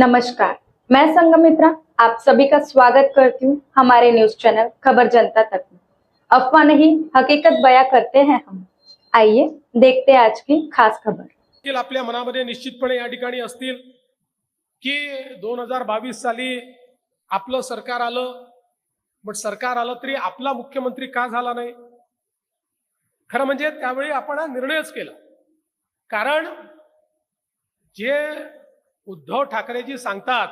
नमस्कार मैं संगमित्रा आप सभी का स्वागत करती हूँ हमारे न्यूज चैनल खबर जनता तक में। अफवाह नहीं हकीकत बया करते हैं हम। आइए देखते हैं आज की खास खबर। आपल्या मनामध्ये निश्चितपणे या ठिकाणी असतील की दोन हजार बावीस साली आपलं सरकार आलं बट सरकार आलं तरी आपला मुख्यमंत्री का झाला नाही? खरं म्हणजे त्यावेळी आपण हा निर्णयच केला. कारण जे उद्धव ठाकरेजी सांगतात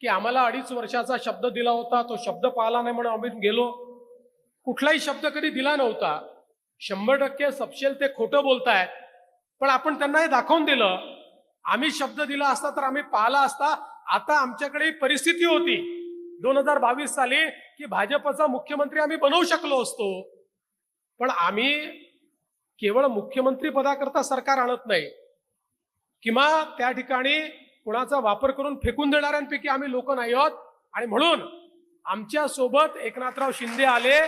की आम्हाला अडीच वर्षाचा शब्द दिला होता तो शब्द पाळला नाही म्हणून आम्ही गेलो. कुठलाही शब्द कधी दिला नव्हता. शंभर टक्के सपशेल ते खोटं बोलतायत. पण आपण त्यांना हे दाखवून दिलं. आम्ही शब्द दिला असता तर आम्ही पाहिला असता आता आमच्याकडे परिस्थिती होती. दोन हजार बावीस साली की भाजपचा मुख्यमंत्री आम्ही बनवू शकलो असतो. पण आम्ही केवळ मुख्यमंत्री पदाकरता सरकार आणत नाही. किंवा त्या ठिकाणी कुणाचा वापर करून फेकून देणाऱ्यांपैकी आम्ही लोक नाही आहोत. आणि म्हणून आमच्यासोबत एकनाथराव शिंदे आले.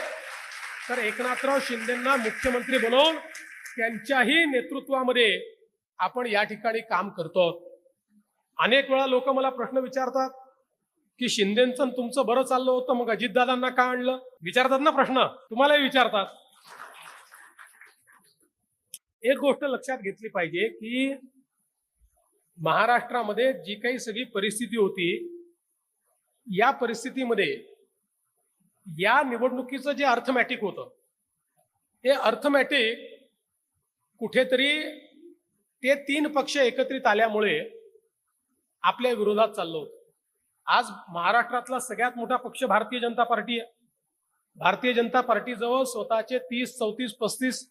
तर एकनाथराव शिंदेंना मुख्यमंत्री बनवून त्यांच्याही नेतृत्वामध्ये आपण या ठिकाणी काम करतो. अनेक वेळा लोक मला प्रश्न विचारतात की शिंदेचं तुमचं बरं चाललं होतं मग अजितदादांना का आणलं? विचारतात ना प्रश्न? तुम्हालाही विचारतात. एक गोष्ट लक्षात घेतली पाहिजे की महाराष्ट्रामध्ये जी काही सगळी परिस्थिती होती या परिस्थितीमध्ये या निवडणुकीचं जे अर्थमॅटिक होतं ते अर्थमॅटिक कुठेतरी ते तीन पक्ष एकत्रित आल्यामुळे आपल्या विरोधात चाललो होतं. आज महाराष्ट्रातला सगळ्यात मोठा पक्ष भारतीय जनता पार्टी आहे. भारतीय जनता पार्टीजवळ स्वतःचे तीस चौतीस पस्तीस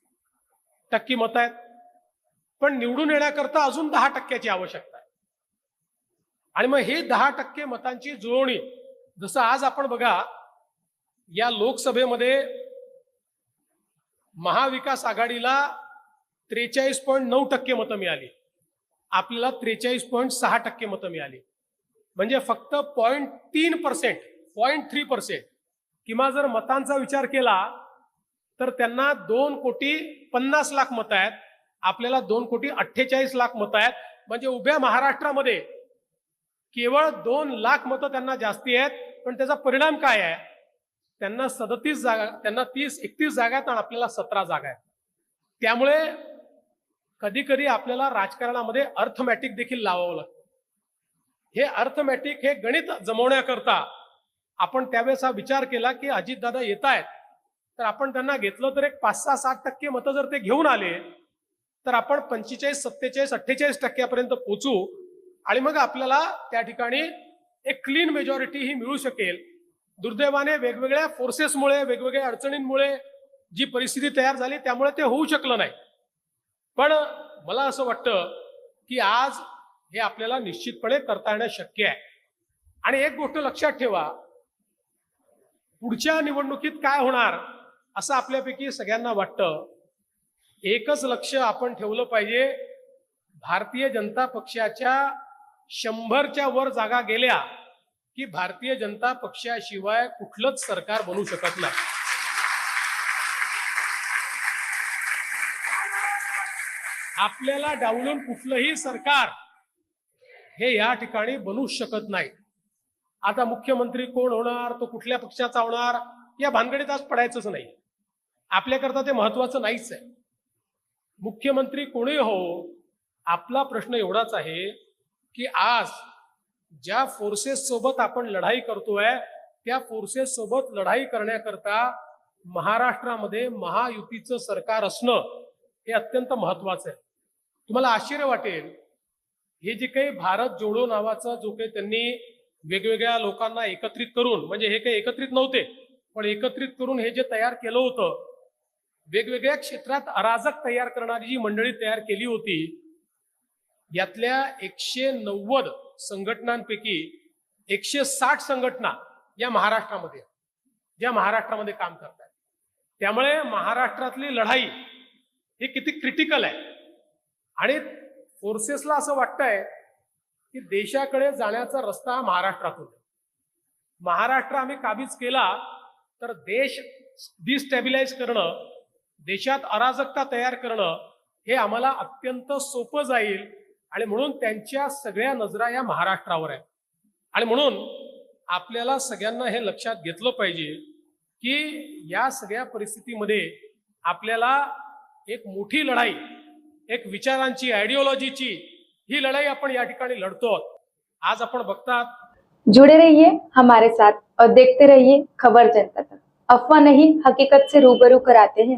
टक्के मत आहेत. पण निवडून येण्याकरता अजून दहा टक्क्याची आवश्यकता आहे. आणि मग हे दहा टक्के मतांची जुळवणी जसं आज आपण बघा या लोकसभेमध्ये महाविकास आघाडीला त्रेचाळीस पॉईंट नऊ टक्के मतं मिळाली. आपल्याला त्रेचाळीस पॉईंट सहा टक्के मतं मिळाली. म्हणजे फक्त पॉईंट तीन पर्सेंट पॉईंट थ्री पर्सेंट किंवा जर मतांचा विचार केला तर त्यांना दोन कोटी पन्नास लाख मतं आहेत. आपल्याला दोन कोटी अठ्ठेचाळीस लाख मतं आहेत. म्हणजे उभ्या महाराष्ट्रामध्ये केवळ दोन लाख मतं त्यांना जास्ती आहेत. पण त्याचा परिणाम काय आहे? त्यांना सदतीस जागा त्यांना तीस एकतीस जागा आहेत आणि आपल्याला सतरा जागा आहेत. त्यामुळे कधी कधी आपल्याला राजकारणामध्ये अर्थमॅटिक देखील लावावं लागतं. हे अर्थमॅटिक हे गणित जमवण्याकरता आपण त्यावेळेस हा विचार केला की अजितदादा येत आहेत तर आपण त्यांना घेतलं तर एक पाच सहा सात टक्के मतं जर ते घेऊन आले तर आपण पंचेचाळीस सत्तेचाळीस अठ्ठेचाळीस टक्क्यापर्यंत पोचू आणि मग आपल्याला त्या ठिकाणी एक क्लीन मेजॉरिटी ही मिळू शकेल. दुर्दैवाने वेगवेगळ्या फोर्सेसमुळे वेगवेगळ्या अडचणींमुळे जी परिस्थिती तयार झाली त्यामुळे ते होऊ शकलं नाही. पण मला असं वाटतं की आज हे आपल्याला निश्चितपणे करता येणं शक्य आहे. आणि एक गोष्ट लक्षात ठेवा पुढच्या निवडणुकीत काय होणार असं आपल्यापैकी सगळ्यांना वाटतं एकच लक्ष आपण ठेवलं पाहिजे. भारतीय जनता पक्षाच्या शंभरच्या वर जागा गेल्या की भारतीय जनता पक्षाशिवाय कुठलंच सरकार बनू शकत नाही. आपल्याला डावलून कुठलंही सरकार हे या ठिकाणी बनू शकत नाही. आता मुख्यमंत्री कोण होणार तो कुठल्या पक्षाचा होणार या भानगडीत आज पडायचंच नाही. आपल्याकरता ते महत्वाचं नाहीच आहे. मुख्यमंत्री कोणी हो आपला प्रश्न एवढाच आहे की आज ज्या फोर्सेस सोबत आपण लढाई करतोय त्या फोर्सेस सोबत लढाई करण्याकरता महाराष्ट्रामध्ये महायुतीचं सरकार असणं हे अत्यंत महत्वाचं आहे. तुम्हाला आश्चर्य वाटेल हे जे काही भारत जोडो नावाचं जो काही त्यांनी वेगवेगळ्या लोकांना एकत्रित करून म्हणजे हे काही एकत्रित नव्हते पण एकत्रित करून हे जे तयार केलं होतं वेगवेगळ्या क्षेत्रात अराजक तयार करणारी जी मंडळी तयार केली होती यातल्या एकशे नव्वद संघटनांपैकी एकशे साठ संघटना या महाराष्ट्रामध्ये ज्या महाराष्ट्रामध्ये काम करतात त्यामुळे महाराष्ट्रातली लढाई ही किती क्रिटिकल आहे. आणि फोर्सेसला असं वाटतंय की देशाकडे जाण्याचा रस्ता महाराष्ट्रातून महाराष्ट्र आम्ही काबीज केला तर देश डिस्टॅबिलाइज करणं देशात अराजकता तयार करणं हे आम्हाला अत्यंत सोपं जाईल आणि म्हणून त्यांच्या सगळ्या नजरा या महाराष्ट्रावर आहेत. आणि म्हणून आपल्याला सगळ्यांना हे लक्षात घेतलं पाहिजे की या सगळ्या परिस्थितीमध्ये आपल्याला एक मोठी लढाई एक विचारांची आयडिओलॉजीची ही लढाई आपण या ठिकाणी लढतो आज आपण बघतात जुड़े रहिए हमारे साथ और देखते रहिए खबर जनता तक. अफवाह नहीं हकीकत से रूबरू कराते हैं